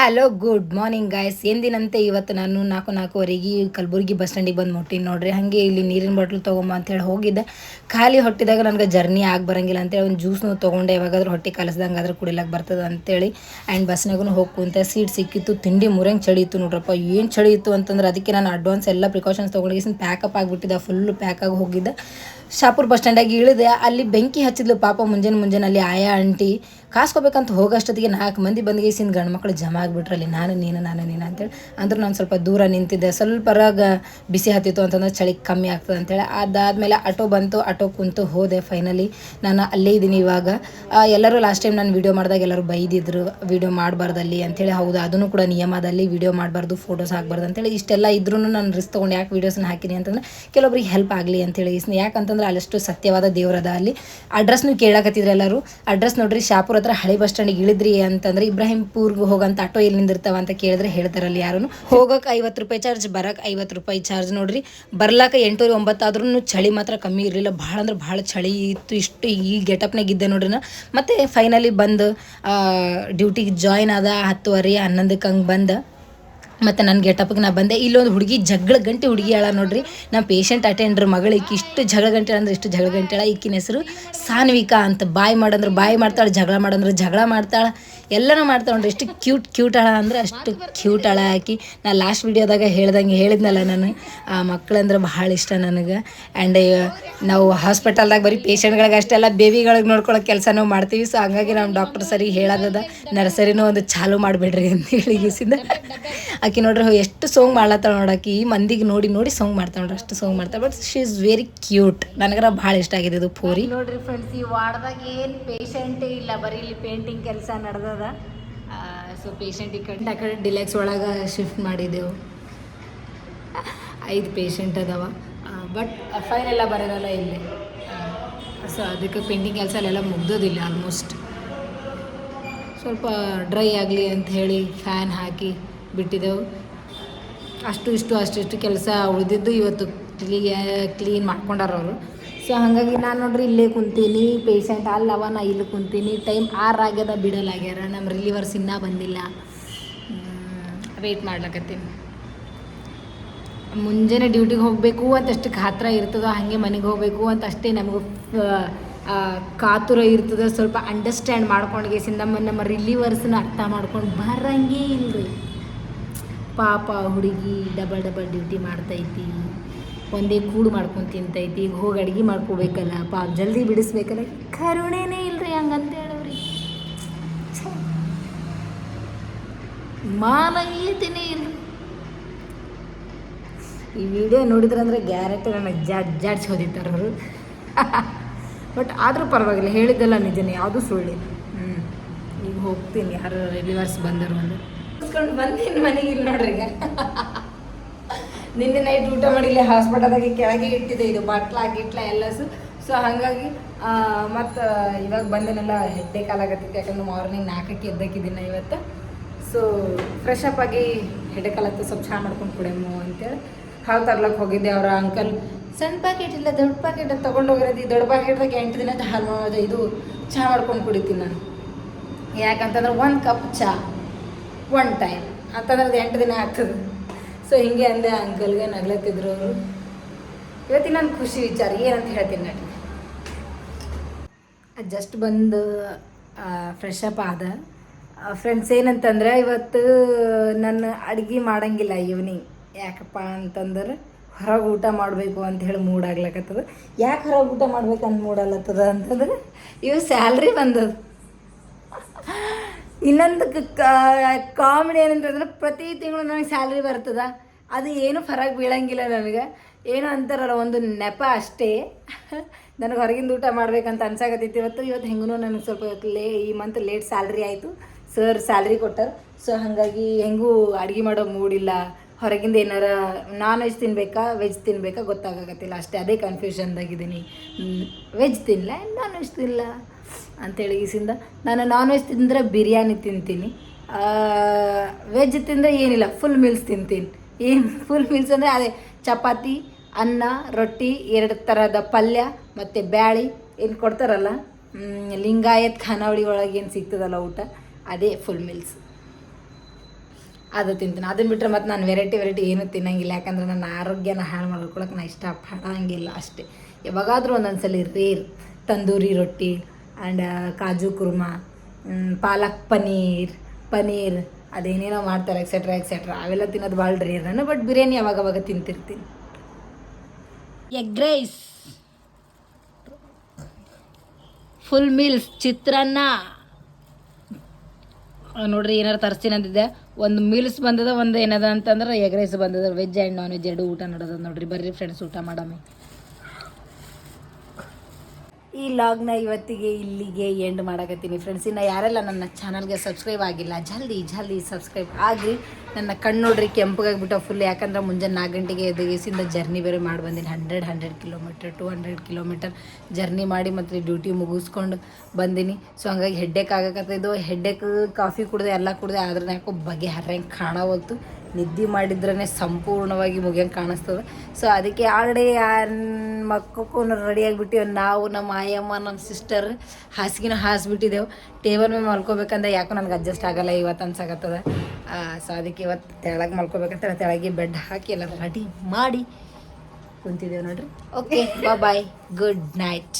Hello good morning guys ಎಂದಿನಂತೆ ಇವತ್ತು ನಾನು ನಾಲ್ಕು ನಾಲ್ಕುವರೆಗೆ ಕಲಬುರ್ಗಿ ಬಸ್ ಸ್ಟ್ಯಾಂಡಿಗೆ ಬಂದು ಮುಟ್ಟಿನಿ ನೋಡ್ರಿ. ಹಾಗೆ ಇಲ್ಲಿ ನೀರಿನ ಬಾಟ್ಲು ತೊಗೊಂಬ ಅಂತೇಳಿ ಹೋಗಿದ್ದೆ. ಖಾಲಿ ಹೊಟ್ಟಿದಾಗ ನನಗೆ ಜರ್ನಿ ಆಗಿ ಬರಂಗಿಲ್ಲ ಅಂತೇಳಿ ಒಂದು ಜ್ಯೂಸ್ನು ತೊಗೊಂಡೆ. ಯಾವಾಗಾದ್ರೂ ಹೊಟ್ಟೆ ಕಲಸ್ದಂಗೆ ಆದ್ರೆ ಕುಡಿಲಕ್ಕೆ ಬರ್ತದೆ ಅಂತೇಳಿ ಆ್ಯಂಡ್ ಬಸ್ನಾಗೂ ಹೋಗು ಅಂತ ಸೀಟ್ ಸಿಕ್ಕಿತ್ತು, ತಿಂಡಿ ಮುರಂಗೆ ಚಳಿ ಇತ್ತು ನೋಡ್ರಪ್ಪ. ಏನು ಚಳಿ ಇತ್ತು ಅಂತಂದ್ರೆ ಅದಕ್ಕೆ ನಾನು ಅಡ್ವಾನ್ಸ್ ಎಲ್ಲ ಪ್ರಿಕಾಷನ್ಸ್ ತೊಗೊಂಡು ಪ್ಯಾಕಪ್ ಆಗಿಬಿಟ್ಟಿದ್ದೆ. ಫುಲ್ಲು ಪ್ಯಾಕ್ ಆಗಿ ಹೋಗಿದ್ದೆ. ಶಾಪುರ್ ಬಸ್ ಸ್ಟ್ಯಾಂಡಾಗಿ ಇಳಿದೆ. ಅಲ್ಲಿ ಬೆಂಕಿ ಹಚ್ಚಿದ್ಲು ಪಾಪ ಮುಂಜಾನೆ ಮುಂಜಾನೆ ಅಲ್ಲಿ ಆಯಾ ಆಂಟಿ. ಕಾಸ್ಕೋಬೇಕಂತ ಹೋಗೋಷ್ಟೊತ್ತಿಗೆ ನಾಲ್ಕು ಮಂದಿ ಬಂದ್ಗೇಸಿಂದ ಗಂಡು ಮಕ್ಕಳು ಜಮಾ ಆಗಿಬಿಟ್ರಲ್ಲಿ ನಾನು, ನೀನು ನಾನು, ನೀನು ಅಂತೇಳಿ. ಅಂದ್ರೆ ನಾನು ಸ್ವಲ್ಪ ದೂರ ನಿಂತಿದ್ದೆ. ಸ್ವಲ್ಪ ಬಿಸಿ ಹತ್ತಿತ್ತು ಅಂತಂದ್ರೆ ಚಳಿ ಕಮ್ಮಿ ಆಗ್ತದೆ ಅಂತೇಳಿ. ಅದಾದಮೇಲೆ ಆಟೋ ಬಂತು. ಆಟೋ ಕುಂತು ಹೋದೆ ಫೈನಲಿ. ನಾನು ಅಲ್ಲೇ ಇದ್ದೀನಿ ಇವಾಗ. ಎಲ್ಲರೂ ಲಾಸ್ಟ್ ಟೈಮ್ ನಾನು ವೀಡಿಯೋ ಮಾಡಿದಾಗ ಎಲ್ಲರೂ ಬೈದಿದ್ರು, ವೀಡಿಯೋ ಮಾಡಬಾರ್ದಲ್ಲಿ ಅಂತೇಳಿ. ಹೌದು, ಅದನ್ನು ಕೂಡ ನಿಯಮದಲ್ಲಿ ವೀಡಿಯೋ ಮಾಡಬಾರ್ದು, ಫೋಟೋಸ್ ಹಾಕ್ಬಾರ್ದು ಅಂತೇಳಿ. ಇಷ್ಟೆಲ್ಲ ಇದ್ರೂ ನಾನು ರಿಸ್ಕ್ ತೊಗೊಂಡು ಯಾಕೆ ವೀಡಿಯೋಸ್ನ ಹಾಕಿನಿ ಅಂತಂದ್ರೆ, ಕೆಲವೊಬ್ರಿಗೆ ಹೆಲ್ಪ್ ಆಗಲಿ ಅಂತೇಳಿ. ಇಸ್ನ ಯಾಕಂತಂದ್ರೆ ಅಲ್ಲಷ್ಟು ಸತ್ಯವಾದ ದೇವ್ರದ ಅಲ್ಲಿ? ಅಡ್ರೆಸ್ನು ಕೇಳಕತ್ತಿದ್ರೆ ಎಲ್ಲರೂ. ಅಡ್ರೆಸ್ ನೋಡ್ರಿ, ಶಾಪುರ ಹತ್ರ ಹಳೆ ಬಸ್ ಸ್ಟ್ಯಾಂಡಿಗೆ ಇಳಿದ್ರಿ ಅಂತಂದ್ರೆ ಇಬ್ರಾಹಿಂಪುರ್ಗೆ ಹೋಗಂತ ಆಟೋ ಎಲ್ಲಿ ನಿಂದಿರ್ತಾವ ಅಂತ ಕೇಳಿದ್ರೆ ಹೇಳ್ತಾರಲ್ಲಿ ಯಾರು ಹೋಗಕ್ಕೆ ಐವತ್ತು ರೂಪಾಯಿ ಚಾರ್ಜ್ ಬರಕ್ಕೆ ಐವತ್ತು ರೂಪಾಯಿ ಚಾರ್ಜ್ ನೋಡ್ರಿ. ಬರ್ಲಾಕ ಎಂಟೂರಿ ಒಂಬತ್ತು ಆದ್ರೂ ಚಳಿ ಮಾತ್ರ ಕಮ್ಮಿ ಇರಲಿಲ್ಲ. ಭಾಳ ಅಂದ್ರೆ ಭಾಳ ಚಳಿ ಇತ್ತು. ಇಷ್ಟು ಈ ಗೆಟಪ್ನಾಗ ಇದ್ದೆ ನೋಡ್ರಿ ನಾ. ಮತ್ತೆ ಫೈನಲಿ ಬಂದು ಡ್ಯೂಟಿಗೆ ಜಾಯ್ನ್ ಆದ ಹತ್ತುವರೆ ಹನ್ನೊಂದಕ್ಕೆ ಹಂಗೆ ಬಂದ. ಮತ್ತು ನನ್ನ ಗೆಟಪ್ಗೆ ನಾ ಬಂದೆ. ಇಲ್ಲೊಂದು ಹುಡುಗಿ ಜಗಳ ಗಂಟೆ ಹುಡುಗಿ ಹೇಳ ನೋಡ್ರಿ. ನಮ್ಮ ಪೇಷಂಟ್ ಅಟೆಂಡ್ರ್ ಮಗಳು ಇಷ್ಟು ಜಗಳ ಗಂಟೆ ಅಂದ್ರೆ ಇಷ್ಟು ಜಗಳ ಗಂಟೆ ಹೇಳ ಈಕಿನ ಹೆಸರು ಸಾನ್ವಿಕಾ ಅಂತ. ಬಾಯ್ ಮಾಡಂದ್ರೆ, ಬಾಯ್ ಮಾಡ್ತಾಳೆ, ಜಗಳ ಮಾಡಂದ್ರೆ, ಜಗಳ ಮಾಡ್ತಾಳೆ. ಎಲ್ಲನೂ ಮಾಡ್ತಾ ಉಂಟು. ಎಷ್ಟು ಕ್ಯೂಟ್ ಕ್ಯೂಟ್ ಅಳ ಅಂದ್ರೆ ಅಷ್ಟು ಕ್ಯೂಟ್ ಅಳ ಹಾಕಿ. ನಾ ಲಾಸ್ಟ್ ವಿಡಿಯೋದಾಗ ಹೇಳ್ದಂಗೆ ಹೇಳಿದ್ನಲ್ಲ ನಾನು. ಆ ಮಕ್ಕಳಂದ್ರೆ ಭಾಳ ಇಷ್ಟ ನನಗೆ. ಆ್ಯಂಡ್ ನಾವು ಹಾಸ್ಪಿಟಲ್ದಾಗ ಬರೀ ಪೇಷಂಟ್ಗಳಿಗೆ ಅಷ್ಟೆಲ್ಲ ಬೇಬಿಗಳಿಗೆ ನೋಡ್ಕೊಳ್ಳೋ ಕೆಲಸನೂ ಮಾಡ್ತೀವಿ. ಸೊ ಹಂಗಾಗಿ ನಮ್ಮ ಡಾಕ್ಟರ್ ಸರಿ ಹೇಳೋದದ. ನರ್ಸರಿನೂ ಒಂದು ಚಾಲು ಮಾಡಿಬಿಡ್ರಿ ಅಂತ ಹೇಳಿ ಗೀಸಿಂದ ಆಕಿ ನೋಡ್ರಿ ಎಷ್ಟು ಸೋಂಗ್ ಮಾಡ್ಲತ್ತಾಳ ನೋಡಾಕಿ ಈ ಮಂದಿಗೆ ನೋಡಿ ನೋಡಿ ಸೋಂಗ್ ಮಾಡ್ತಾಳೆ ನೋಡ್ರಿ, ಅಷ್ಟು ಸೋಂಗ್ ಮಾಡ್ತಾಳೆ. But she is very cute ನನಗರ ಭಾಳ ಇಷ್ಟ ಆಗಿದೆ ಇದು ಪೂರಿ. ನೋಡ್ರಿ ಫ್ರೆಂಡ್ಸ್ ಈ ವಾರ್ಡ್ದಾಗ ಏನು ಪೇಷಂಟೇ ಇಲ್ಲ. ಬರೀ ಇಲ್ಲಿ ಪೇಂಟಿಂಗ್ ಕೆಲಸ ನಡೆದದ ಸೊ ಪೇಷಂಟ್ ಈ ಕಡೆ ಆ ಕಡೆ ಡಿಲೆಕ್ಸ್ ಒಳಗೆ ಶಿಫ್ಟ್ ಮಾಡಿದೆವು ಐದು ಪೇಷಂಟ್ ಅದಾವ. ಬಟ್ ಫೈಲ್ ಎಲ್ಲ ಬರೋದಲ್ಲ ಇಲ್ಲಿ. ಸೊ ಅದಕ್ಕೆ ಪೇಂಟಿಂಗ್ ಕೆಲಸ ಅಲ್ಲೆಲ್ಲ ಮುಗ್ದೋದಿಲ್ಲ ಆಲ್ಮೋಸ್ಟ್ ಸ್ವಲ್ಪ ಡ್ರೈ ಆಗಲಿ ಅಂತ ಹೇಳಿ ಫ್ಯಾನ್ ಹಾಕಿ ಬಿಟ್ಟಿದ್ದೆವು. ಅಷ್ಟು ಇಷ್ಟು ಅಷ್ಟಿಷ್ಟು ಕೆಲಸ ಉಳಿದಿದ್ದು ಇವತ್ತು ಕ್ಲೀ ಕ್ಲೀನ್ ಮಾಡ್ಕೊಂಡಾರ ಅವರು. ಸೊ ಹಾಗಾಗಿ ನಾನು ನೋಡ್ರಿ ಇಲ್ಲೇ ಕುಂತೀನಿ ಪೇಷಂಟ್ ಅಲ್ಲವ ನಾ ಇಲ್ಲಿ ಕುಂತೀನಿ ಟೈಮ್ ಆರು ಆಗ್ಯದ ಬಿಡಲಾಗ್ಯಾರ ನಮ್ಮ ರಿಲೀವರ್ಸ್ ಇನ್ನೂ ಬಂದಿಲ್ಲ. ವೆಯ್ಟ್ ಮಾಡ್ಲಕತ್ತೀನಿ. ಮುಂಜಾನೆ ಡ್ಯೂಟಿಗೆ ಹೋಗಬೇಕು ಅಂತ ಅಷ್ಟು ಖಾತ್ರ ಇರ್ತದೋ, ಹಾಗೆ ಮನೆಗೆ ಹೋಗಬೇಕು ಅಂತ ಅಷ್ಟೇ ನಮಗೂ ಕಾತುರ ಇರ್ತದೆ, ಸ್ವಲ್ಪ ಅಂಡರ್ಸ್ಟ್ಯಾಂಡ್ ಮಾಡ್ಕೊಂಡು ಗೇಸಿ ನಮ್ಮ ನಮ್ಮ ರಿಲೀವರ್ಸ್ನ ಅರ್ಥ ಮಾಡ್ಕೊಂಡು ಬರಂಗೇ ಇಲ್ರಿ. ಪಾಪ ಹುಡುಗಿ ಡಬಲ್ ಡಬಲ್ ಡ್ಯೂಟಿ ಮಾಡ್ತೈತಿ. ಒಂದೇ ಕೂಡು ಮಾಡ್ಕೊಂಡು ತಿಂತೈತಿ, ಈಗ ಹೋಗಿ ಅಡುಗೆ ಮಾಡ್ಕೋಬೇಕಲ್ಲ, ಪಾಪ ಜಲ್ದಿ ಬಿಡಿಸ್ಬೇಕಲ್ಲ. ಕರುಣೆನೇ ಇಲ್ರಿ ಹಂಗಂತ ಹೇಳವ್ರಿ. ಮಾನವೀಯತೆನೇ ಇಲ್ರಿ ಈ ವಿಡಿಯೋ ನೋಡಿದ್ರಂದ್ರೆ ಗ್ಯಾರಂಟಿ ನನಗೆ ಜಾಡ್ ಜಾಡ್ಸಿ ಹೋದಿತ್ತಾರ ಅವರು. ಬಟ್ ಆದರೂ ಪರವಾಗಿಲ್ಲ, ಹೇಳಿದ್ದೆಲ್ಲ ನಿಜನೇ, ಯಾವುದೂ ಸುಳ್ಳಿಲ್ಲ. ಹ್ಞೂ ಈಗ ಹೋಗ್ತೀನಿ ಯಾರು ರಿಲಿವರ್ಸ್ ಬಂದರು ಅಂದ್ರೆ. ಬಂದೀನಿ ಮನೆಗೆ ಇಲ್ಲ ನೋಡ್ರಿ ಈಗ. ನಿನ್ನೆ ನೈಟ್ ಊಟ ಮಾಡಿಲ್ಲ ಹಾಸ್ಪಿಟಲ್ದಾಗೆ ಕೆಳಗೆ ಇಟ್ಟಿದೆ ಇದು, ಬಟ್ಲ, ಗಿಟ್ಲ ಎಲ್ಲಸು ಸೊ ಹಾಗಾಗಿ ಮತ್ತು ಇವಾಗ ಬಂದನೆಲ್ಲ ಹೆಡ್ಡೆ ಕಾಲಾಗತ್ತಿತ್ತು ಯಾಕಂದ್ರೆ ಮಾರ್ನಿಂಗ್ ನಾಲ್ಕಕ್ಕೆ ಎದ್ದಕ್ಕಿದ್ದೀನಿ ಇವತ್ತು. ಸೊ ಫ್ರೆಶ್ ಅಪ್ ಆಗಿ ಹೆಡ್ಡೆ ಕಾಲತ್ತು ಸ್ವಲ್ಪ ಚಹಾ ಮಾಡ್ಕೊಂಡು ಕುಡಿಯಮ್ಮು ಅಂತೇಳಿ. ಹಾಲು ತರ್ಲಕ್ಕೆ ಹೋಗಿದ್ದೆ ಅವರ ಅಂಕಲ್ ಸಣ್ಣ ಪ್ಯಾಕೆಟ್ ಇಲ್ಲ, ದೊಡ್ಡ ಪ್ಯಾಕೆಟ್ ತೊಗೊಂಡು ಹೋಗಿರೋದು. ಈ ದೊಡ್ಡ ಪ್ಯಾಕೆಟ್ದಾಗ ಎಂಟು ದಿನದ ಹಾಲು ಮಾಡೋದು ಇದು ಚಹಾ ಮಾಡ್ಕೊಂಡು ಕುಡಿತೀನಿ ನಾನು. ಯಾಕಂತಂದ್ರೆ ಒಂದು ಕಪ್ ಚಹಾ ಒನ್ ಟೈಮ್ ಅಂತಂದ್ರೆ ಅದು ಎಂಟು ದಿನ ಆಗ್ತದೆ. ಸೊ ಹಿಂಗೆ ಅಂದೆ ಅಂಕಲ್ಗೆ ನಗ್ಲತ್ತಿದ್ರು ಅವರು. ಇವತ್ತಿನ ನನ್ನ ಖುಷಿ ವಿಚಾರ, ಏನಂತ ಹೇಳ್ತೀನಿ ನಟಿ ಜಸ್ಟ್ ಬಂದು ಫ್ರೆಶ್ ಅಪ್ ಆದ. ಫ್ರೆಂಡ್ಸ್ ಏನಂತಂದ್ರೆ, ಇವತ್ತು ನನ್ನ ಅಡುಗೆ ಮಾಡಂಗಿಲ್ಲ ಈವ್ನಿಂಗ್ ಯಾಕಪ್ಪ ಅಂತಂದ್ರೆ, ಹೊರಗೆ ಊಟ ಮಾಡಬೇಕು ಅಂತ ಹೇಳಿ ಮೂಡ್ ಆಗ್ಲಕತ್ತದ. ಯಾಕೆ ಹೊರಗೆ ಊಟ ಮಾಡ್ಬೇಕಂತ ಮೂಡ್ ಆಗ್ಲತ್ತದ ಅಂತಂದ್ರೆ ಇವು ಸ್ಯಾಲ್ರಿ ಬಂದದ. ಇನ್ನೊಂದು ಕಾಮಿಡಿ ಏನಂತಂದ್ರೆ ಪ್ರತಿ ತಿಂಗಳು ನನಗೆ ಸ್ಯಾಲ್ರಿ ಬರ್ತದ. ಅದು ಏನು ಫರಕ್ ಬೀಳಂಗಿಲ್ಲ ನನಗೆ ಏನು ಅಂತಾರಲ್ಲ, ಒಂದು ನೆಪ ಅಷ್ಟೇ. ನನಗೆ ಹೊರಗಿಂದ ಊಟ ಮಾಡ್ಬೇಕಂತ ಅನ್ಸಾಕತ್ತೈತಿ ಇವತ್ತು ಇವತ್ತು ಹೆಂಗೂ ನನಗೆ ಸ್ವಲ್ಪ ಇವತ್ತು ಲೇ, ಈ ಮಂತ್ ಲೇಟ್ ಸ್ಯಾಲ್ರಿ ಆಯಿತು. ಸರ್ ಸ್ಯಾಲ್ರಿ ಕೊಟ್ಟರು. ಸೊ ಹಾಗಾಗಿ ಹೆಂಗೂ ಅಡುಗೆ ಮಾಡೋ ಮೂಡಿಲ್ಲ ಹೊರಗಿಂದ ಏನಾರ ನಾನ್ ವೆಜ್ ತಿನ್ಬೇಕಾ ವೆಜ್ ತಿನ್ಬೇಕಾ ಗೊತ್ತಾಗಕತ್ತಿಲ್ಲ. ಅಷ್ಟೇ ಅದೇ ಕನ್ಫ್ಯೂಷನ್ದಾಗಿದ್ದೀನಿ ವೆಜ್ ತಿನ್ನಲ್ಲ ನಾನ್ ವೆಜ್ ತಿನ್ನಲ್ಲ ಅಂತೇಳಿ ಈಸಿಂದ. ನಾನು ನಾನ್ ವೆಜ್ ತಿಂದರೆ ಬಿರಿಯಾನಿ ತಿಂತೀನಿ. ವೆಜ್ ತಿಂದರೆ ಏನಿಲ್ಲ ಫುಲ್ ಮೀಲ್ಸ್ ತಿಂತೀನಿ. ಏನು ಫುಲ್ ಮೀಲ್ಸ್ ಅಂದರೆ ಅದೇ ಚಪಾತಿ, ಅನ್ನ, ರೊಟ್ಟಿ, ಎರಡು ಥರದ ಪಲ್ಯ, ಮತ್ತು ಬ್ಯಾಳಿ, ಏನು ಕೊಡ್ತಾರಲ್ಲ? ಲಿಂಗಾಯತ್ ಖಾನಾವಳಿ ಒಳಗೆ ಏನು ಸಿಗ್ತದಲ್ಲ ಊಟ? ಅದೇ ಫುಲ್ ಮೀಲ್ಸ್ ಅದು ತಿಂತೀನಿ. ಅದನ್ನ ಬಿಟ್ಟರೆ ಮತ್ತು ನಾನು ವೆರೈಟಿ ವೆರೈಟಿ ಏನೂ ತಿನ್ನಂಗಿಲ್ಲ. ಯಾಕಂದ್ರೆ ನನ್ನ ಆರೋಗ್ಯನ ಹಾಳು ಮಾಡ್ಕೊಳಕ್ಕೆ ನಾನು ಇಷ್ಟಪಡಂಗಿಲ್ಲ ಅಷ್ಟೇ. ಯಾವಾಗಾದರೂ ಒಂದೊಂದು ಸಲ ರೇರ್ ತಂದೂರಿ ರೊಟ್ಟಿ ಆ್ಯಂಡ್ ಕಾಜು ಕುರ್ಮ ಪಾಲಕ್ ಪನೀರ್ ಪನೀರ್ ಅದೇನೇನೋ ಮಾಡ್ತಾರೆ ಎಕ್ಸೆಟ್ರಾ ಎಕ್ಸೆಟ್ರಾ ಅವೆಲ್ಲ ತಿನ್ನೋದು ಭಾಳ ರೇರ್ ನಾನು ಬಟ್ ಬಿರಿಯಾನಿ ಯಾವಾಗ ಅವಾಗ ತಿಂತಿರ್ತೀನಿ. ಎಗ್ ರೈಸ್ ಫುಲ್ ಮೀಲ್ಸ್ ಚಿತ್ರಾನ್ನ. ನೋಡ್ರಿ ಏನಾರು ತರಿಸ್ತೀನಿ ಅಂತಿದ್ದೆ ಒಂದು ಮೀಲ್ಸ್ ಬಂದದ, ಒಂದು ಏನದ ಅಂತಂದ್ರೆ ಎಗ್ ರೈಸ್ ಬಂದದ ವೆಜ್ ಆ್ಯಂಡ್ ನಾನ್ ವೆಜ್ ಎರಡು ಊಟ ನಡೆದ ನೋಡ್ರಿ. ಬರ್ರಿ ಫ್ರೆಂಡ್ಸ್ ಊಟ ಮಾಡಮ್ಮಿ ಈ ಲಾಗ್ನ ಇವತ್ತಿಗೆ ಇಲ್ಲಿಗೆ ಎಂಡ್ ಮಾಡಕತ್ತೀನಿ ಫ್ರೆಂಡ್ಸ್ ಇನ್ನು ಯಾರೆಲ್ಲ ನನ್ನ ಚಾನಲ್ಗೆ ಸಬ್ಸ್ಕ್ರೈಬ್ ಆಗಿಲ್ಲ, ಜಲ್ದಿ ಜಲ್ದಿ ಸಬ್ಸ್ಕ್ರೈಬ್ ಆಗಿ ನನ್ನ ಕಣ್ಣು ನೋಡ್ರಿ ಕೆಂಪಗಾಗ್ಬಿಟ್ಟು ಫುಲ್ ಯಾಕಂದ್ರೆ ಮುಂಜಾನೆ ನಾಲ್ಕು ಗಂಟೆಗೆ ಎದುಗಿಸಿಂದ ಜರ್ನಿ ಬೇರೆ ಮಾಡಿ ಬಂದೀನಿ. Hundred hundred kilometre to hundred kilometre journey ಮಾಡಿ ಮತ್ತು ಡ್ಯೂಟಿ ಮುಗಿಸ್ಕೊಂಡು ಬಂದೀನಿ. ಸೊ ಹಂಗಾಗಿ ಹೆಡ್ಡೇಕ್ ಆಗಕತ್ತಿದ್ದು ಹೆಡ್ಡೇಕ್ ಕಾಫಿ ಕುಡ್ದೆ, ಎಲ್ಲ ಕುಡ್ದೆ, ಆದ್ರೆ ಯಾಕೋ ಬಗೆ ಹರ್ರಂಗೆ ಕಾಣವಲ್ತು ನಿದ್ದೆ ಮಾಡಿದ್ರೇ ಸಂಪೂರ್ಣವಾಗಿ ಮುಗಿಯಂಗೆ ಕಾಣಿಸ್ತದೆ. ಸೊ ಅದಕ್ಕೆ ಆಲ್ರೆಡಿ ಮಕ್ಕಕ್ಕೂ ರೆಡಿ ಆಗಿಬಿಟ್ಟಿವೆ. ನಾವು ನಮ್ಮ ಆಯಮ್ಮ ನಮ್ಮ ಸಿಸ್ಟರ್ ಹಾಸಿಗೆನ ಹಾಸ್ಬಿಟ್ಟಿದ್ದೆವು ಟೇಬಲ್ ಮೇಲೆ ಮಲ್ಕೋಬೇಕಂದ್ರೆ ಯಾಕೋ ನನಗೆ ಅಡ್ಜಸ್ಟ್ ಆಗಲ್ಲ, ಇವತ್ತು ಅನ್ಸಾಕತ್ತದ. ಸೊ ಅದಕ್ಕೆ ಇವತ್ತು ತೆಳಗೆ ಮಲ್ಕೋಬೇಕಂತ ತೆಳಗೆ ಬೆಡ್ ಹಾಕಿ ಎಲ್ಲ ಮಾಡಿ ಕುಂತಿದ್ದೇವೆ ನೋಡ್ರಿ. Okay bye good night